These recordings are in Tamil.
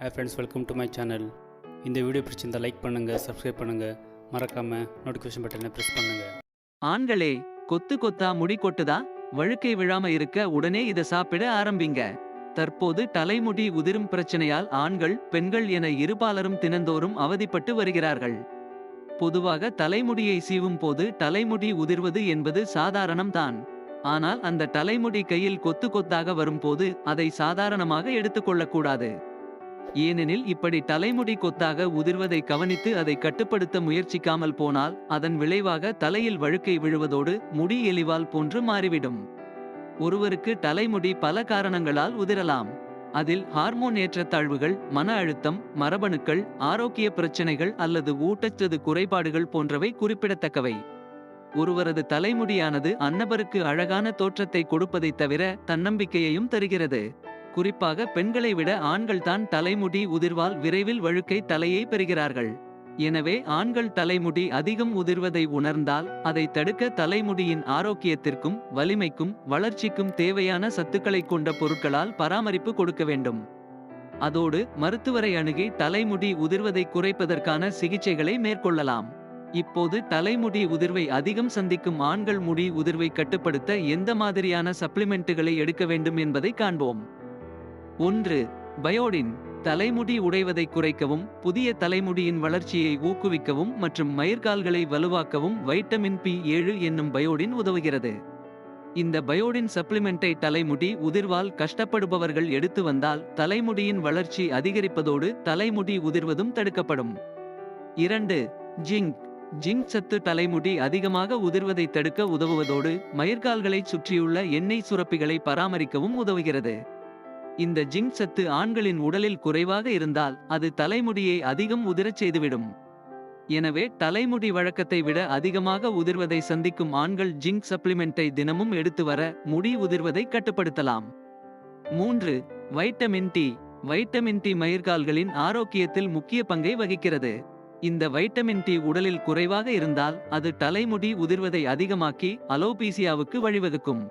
Hey friends welcome to my channel இந்த வீடியோ பிடிச்சிருந்தால் லைக் பண்ணுங்கள் சப்ஸ்கிரைப் பண்ணுங்கள் மறக்காமல் நோட்டிஃபிகேஷன் பட்டனை ப்ரெஸ் பண்ணுங்கள் ஆண்களே கொத்து கொத்தா முடி கொட்டுதா? வழுக்கை விழாம இருக்க உடனே இத சாப்பிட ஆரம்பிங்க. தற்போது தலைமுடி உதிரும் பிரச்சனையால் ஆண்கள் பெண்கள் என இருபாலரும் தினந்தோறும் அவதிப்பட்டு வருகிறார்கள். பொதுவாக தலைமுடியை சீவும் போது தலைமுடி உதிர்வது என்பது சாதாரணம்தான் ஆனால் அந்த தலைமுடி கையில் கொத்து கொத்தாக வரும்போது அதை சாதாரணமாக எடுத்துக்கொள்ளக்கூடாது. ஏனெனில் இப்படி தலைமுடி கொத்தாக உதிர்வதை கவனித்து அதை கட்டுப்படுத்த முயற்சிக்காமல் போனால் அதன் விளைவாக தலையில் வழுக்கை விழுவதோடு முடி எலிவால் போன்று மாறிவிடும். ஒருவருக்கு தலைமுடி பல காரணங்களால் உதிரலாம். அதில் ஹார்மோன் ஏற்றத்தாழ்வுகள் மன அழுத்தம் மரபணுக்கள் ஆரோக்கிய பிரச்சனைகள் அல்லது ஊட்டச்சத்து குறைபாடுகள் போன்றவை குறிப்பிடத்தக்கவை. ஒருவரது தலைமுடியானது அன்னபருக்கு அழகான தோற்றத்தை கொடுப்பதைத் தவிர தன்னம்பிக்கையையும் தருகிறது. குறிப்பாக பெண்களை விட ஆண்கள்தான் தலைமுடி உதிர்வால் விரைவில் வழுக்கை தலையை பெறுகிறார்கள். எனவே ஆண்கள் தலைமுடி அதிகம் உதிர்வதை உணர்ந்தால் அதை தடுக்க தலைமுடியின் ஆரோக்கியத்திற்கும் வலிமைக்கும் வளர்ச்சிக்கும் தேவையான சத்துக்களைக் கொண்ட பொருட்களால் பராமரிப்பு கொடுக்க வேண்டும். அதோடு மருத்துவரை அணுகி தலைமுடி உதிர்வதை குறைப்பதற்கான சிகிச்சைகளை மேற்கொள்ளலாம். இப்போது தலைமுடி உதிர்வை அதிகம் சந்திக்கும் ஆண்கள் முடி உதிர்வை கட்டுப்படுத்த எந்த மாதிரியான சப்ளிமெண்ட்டுகளை எடுக்க வேண்டும் என்பதை காண்போம். ஒன்று பயோடின் தலைமுடி உடைவதை குறைக்கவும் புதிய தலைமுடியின் வளர்ச்சியை ஊக்குவிக்கவும் மற்றும் மயிர்கால்களை வலுவாக்கவும் வைட்டமின் பி ஏழு என்னும் பயோடின் உதவுகிறது. இந்த பயோடின் சப்ளிமெண்டை தலைமுடி உதிர்வால் கஷ்டப்படுபவர்கள் எடுத்து வந்தால் தலைமுடியின் வளர்ச்சி அதிகரிப்பதோடு தலைமுடி உதிர்வதும் தடுக்கப்படும். இரண்டு ஜிங்க். ஜிங்க் சத்து தலைமுடி அதிகமாக உதிர்வதை தடுக்க உதவுவதோடு மயிர்கால்களைச் சுற்றியுள்ள எண்ணெய் சுரப்பிகளை பராமரிக்கவும் உதவுகிறது. இந்த ஜிங்க் சத்து ஆண்களின் உடலில் குறைவாக இருந்தால் அது தலைமுடியை அதிகம் உதிரச் செய்துவிடும். எனவே தலைமுடி வழக்கத்தை விட அதிகமாக உதிர்வதை சந்திக்கும் ஆண்கள் ஜிங்க் சப்ளிமெண்ட்டை தினமும் எடுத்து வர முடி உதிர்வதை கட்டுப்படுத்தலாம். மூன்று வைட்டமின் டி. வைட்டமின் டி மயிர்கால்களின் ஆரோக்கியத்தில் முக்கிய பங்கை வகிக்கிறது. இந்த வைட்டமின் டி உடலில் குறைவாக இருந்தால் அது தலைமுடி உதிர்வதை அதிகமாக்கி அலோபீசியாவுக்கு வழிவகுக்கும்.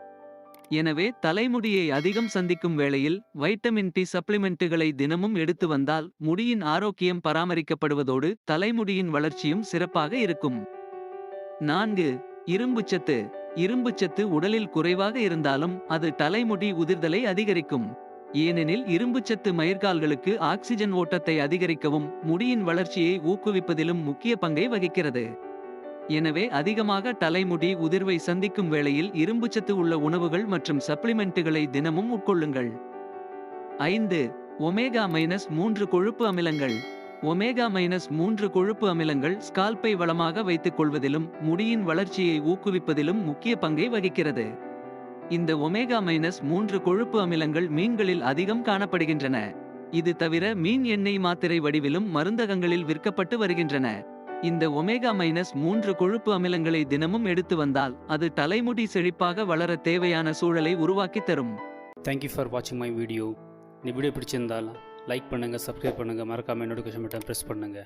எனவே தலைமுடியை அதிகம் சந்திக்கும் வேளையில் வைட்டமின் டி சப்ளிமெண்ட்டுகளை தினமும் எடுத்து வந்தால் முடியின் ஆரோக்கியம் பராமரிக்கப்படுவதோடு தலைமுடியின் வளர்ச்சியும் சிறப்பாக இருக்கும். நான்கு இரும்புச்சத்து இரும்புச்சத்து உடலில் குறைவாக இருந்தாலும் அது தலைமுடி உதிர்தலை அதிகரிக்கும். ஏனெனில் இரும்புச்சத்து மயிர்கால்களுக்கு ஆக்சிஜன் ஓட்டத்தை அதிகரிக்கவும் முடியின் வளர்ச்சியை ஊக்குவிப்பதிலும் முக்கிய பங்கை வகிக்கிறது. எனவே அதிகமாக தலைமுடி உதிர்வை சந்திக்கும் வேளையில் இரும்புச்சத்து உள்ள உணவுகள் மற்றும் சப்ளிமெண்ட்டுகளை தினமும் உட்கொள்ளுங்கள். ஐந்து ஒமேகா மைனஸ் மூன்று கொழுப்பு அமிலங்கள். ஒமேகா மைனஸ் மூன்று கொழுப்பு அமிலங்கள் ஸ்கால்பை வளமாக வைத்துக் கொள்வதிலும் முடியின் வளர்ச்சியை ஊக்குவிப்பதிலும் முக்கிய பங்கை வகிக்கிறது. இந்த ஒமேகா மைனஸ் மூன்று கொழுப்பு அமிலங்கள் மீன்களில் அதிகம் காணப்படுகின்றன. இது தவிர மீன் எண்ணெய் மாத்திரை வடிவிலும் மருந்தகங்களில் விற்கப்பட்டு வருகின்றன. இந்த ஒமேகா மைனஸ் மூன்று கொழுப்பு அமிலங்களை தினமும் எடுத்து வந்தால் அது தலைமுடி செழிப்பாக வளர தேவையான சூழலை உருவாக்கி தரும். தேங்க்யூ ஃபார் வாட்சிங் மை வீடியோ இந்த வீடியோ பிடிச்சிருந்தால் லைக் பண்ணுங்கள் சப்ஸ்கிரைப் பண்ணுங்கள் மறக்காமல் நோட்டிஃபிகேஷன் பட்டன் ப்ரெஸ் பண்ணுங்கள்